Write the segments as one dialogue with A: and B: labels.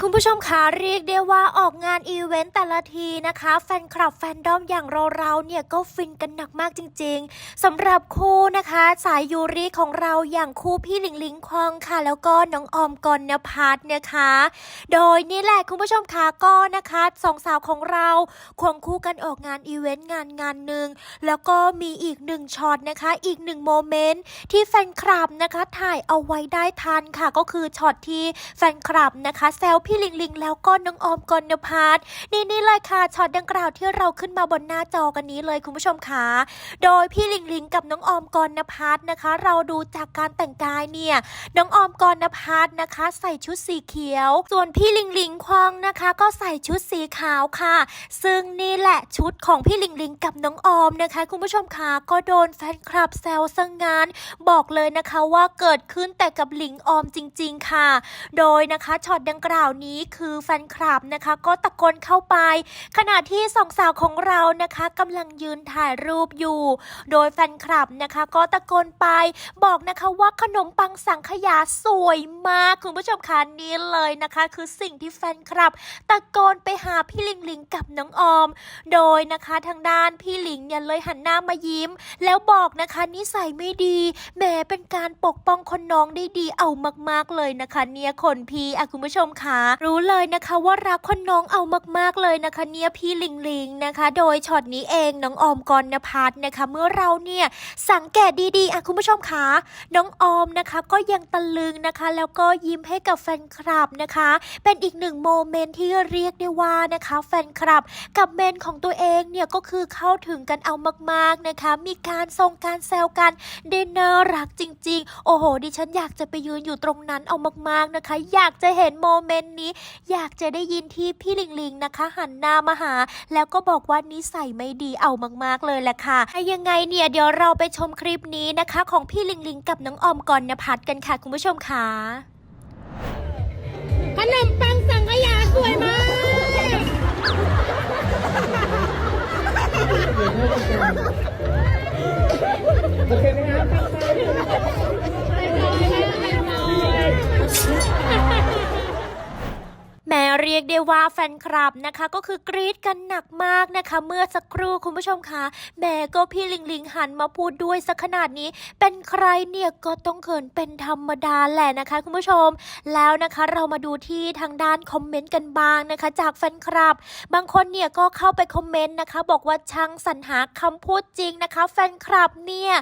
A: คุณผู้ชมคะเรียกได้ว่าออกงานอีเวนต์แต่ละทีนะคะ แฟนคลับแฟนดอมอย่างเราเราๆเนี่ยก็ฟินกันหนักมากจริง ๆสำหรับคู่นะคะ สายยูริของเราอย่างคู่พี่หลิงหลิงควองค่ะ แล้วก็น้องออมกรณพัฒน์นะคะ โดยนี่แหละคุณผู้ชมคะก็นะคะสองสาวของเราควงคู่กันออกงานอีเวนต์งานงานหนึ่งแล้วก็มีอีกหนึ่งช็อตนะคะ อีกหนึ่งโมเมนต์ที่แฟนคลับนะคะถ่ายเอาไว้ได้ทันค่ะ ก็คือช็อตที่แฟนคลับนะคะแซวพี่ลิงลิงแล้วก็น้องออมกรณพัฒน์นี่นี่เลยค่ะช็อตดังกล่าวที่เราขึ้นมาบนหน้าจอกันนี้เลยคุณผู้ชมคะโดยพี่ลิงลิงกับน้องออมกรณพัฒน์นะคะ เราดูจากการแต่งกายเนี่ยน้องออมกรณพัฒน์นะคะ ใส่ชุดสีเขียว ส่วนพี่ลิงลิงควองนะคะ ก็ใส่ชุดสีขาวค่ะ ซึ่งนี่แหละชุดของพี่ลิงลิงกับน้องออมนะคะ คุณผู้ชมคะก็โดนแฟนคลับแซวซะงงานบอกเลยนะคะว่าเกิดขึ้นแต่กับลิงออมจริง ๆ ค่ะ โดยนะคะช็อตดังกล่าวนี้คือแฟนคลับนะคะ ก็ตะโกนเข้าไป ขณะที่สองสาวของเรานะคะกำลังยืนถ่ายรูปอยู่ โดยแฟนคลับนะคะ ก็ตะโกนไปบอกนะคะว่าขนมปังสังขยาสวยมากคุณผู้ชมคะนี่เลยนะคะ คือสิ่งที่แฟนคลับ ตะโกนไปหาพี่ลิงลิงกับน้องออม โดยนะคะทางด้านพี่ลิงเนี่ยเลยหันหน้ามายิ้ม แล้วบอกนะคะนิสัยไม่ดีแหมเป็นการปกป้องคนน้องได้ดีเอามากๆเลยนะคะ เนี่ยคนพี่อะคุณผู้ชมคะรู้เลยนะคะว่ารักคนน้องเอามากๆเลยนะคะ เนี่ยพี่ลิงลิงนะคะ โดยช็อตนี้เองน้องออมกรณพัฒน์นะคะ เมื่อเราเนี่ยสังเกตดีๆอะคุณผู้ชมคะน้องออมนะคะก็ยังตะลึงนะคะ แล้วก็ยิ้มให้กับแฟนคลับนะคะ เป็นอีกหนึ่งโมเมนต์ที่เรียกได้ว่านะคะ แฟนคลับกับเมนของตัวเองเนี่ยก็คือเข้าถึงกันเอามากๆนะคะ มีการทรงการแซวกันได้น่ารักจริง ๆ โอ้โห ดิฉันอยากจะไปยืนอยู่ตรงนั้นเอามากๆนะคะ อยากจะเห็นโมเมนต์นี้ อยากจะได้ยินที่พี่ลิงลิงนะคะ หันหน้ามาหา แล้วก็บอกว่านิสัยไม่ดีเอามากๆเลยแหละค่ะถ้ายังไงเนี่ยเดี๋ยวเราไปชมคลิปนี้นะคะ ของพี่ลิงลิงกับน้องออมกรณพัฒน์กันค่ะคุณผู้ชมค่ะ
B: ขนมปังสังขยาสวยมาก
C: โอเคไหมครับ
A: เรียกได้ว่าแฟนคลับนะคะ ก็คือกรี๊ดกันหนักมากนะคะ เมื่อสักครู่คุณผู้ชมคะแม่ก็พี่ลิงลิงหันมาพูดด้วยสักขนาดนี้ เป็นใครเนี่ยก็ต้องเขินเป็นธรรมดาแหละนะคะ คุณผู้ชม แล้วนะคะเรามาดูที่ทางด้านคอมเมนต์กันบ้างนะคะ จากแฟนคลับบางคนเนี่ยก็เข้าไปคอมเมนต์นะคะ บอกว่าช่างสรรหาคำพูดจริงนะคะ แฟนคลับเนี่ย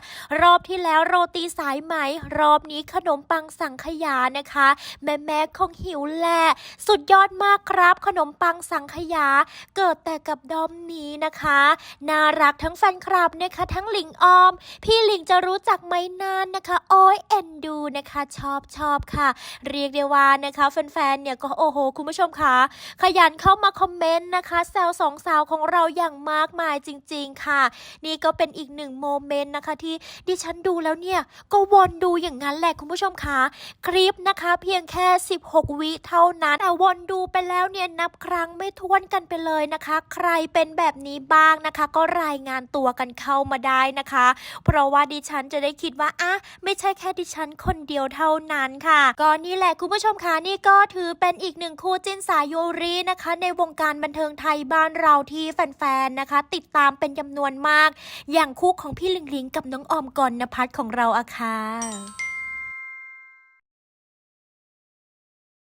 A: รอบที่แล้วโรตีสายไหม รอบนี้ขนมปังสังขยานะคะ แม่แม่คงหิวแหละสุดยอดมากครับ ขนมปังสังขยา เกิดแต่กับดอมนี้นะคะ น่ารักทั้งแฟนคลับนะคะทั้งหลิงออม พี่หลิงจะรู้จักไหมนานนะคะโอ้ยเอ็นดูนะคะชอบชอบค่ะ เรียกได้ว่านะคะแฟนๆเนี่ยก็โอ้โห คุณผู้ชมคะขยันเข้ามาคอมเมนต์นะคะแซวสองสาวของเราอย่างมากมายจริง ๆค่ะ นี่ก็เป็นอีกหนึ่งโมเมนต์นะคะที่ดิฉันดูแล้วเนี่ยก็วนดูอย่างนั้นแหละคุณผู้ชมคะคลิปนะคะ เพียงแค่ 16 วิเท่านั้นแต่วนดูไปแล้วเนี่ยนับครั้งไม่ถ้วนกันไปเลยนะคะ ใครเป็นแบบนี้บ้างนะคะ ก็รายงานตัวกันเข้ามาได้นะคะ เพราะว่าดิฉันจะได้คิดว่าอะไม่ใช่แค่ดิฉันคนเดียวเท่านั้นค่ะก็นี่แหละคุณผู้ชมคะนี่ก็ถือเป็นอีกหนึ่งคู่จิ้นสายโยรีนะคะ ในวงการบันเทิงไทยบ้านเราที่แฟนๆนะคะ ติดตามเป็นจำนวนมาก อย่างคู่ของพี่ลิงลิงกับน้องออมกรณพัฒน์ของเราอะค่ะ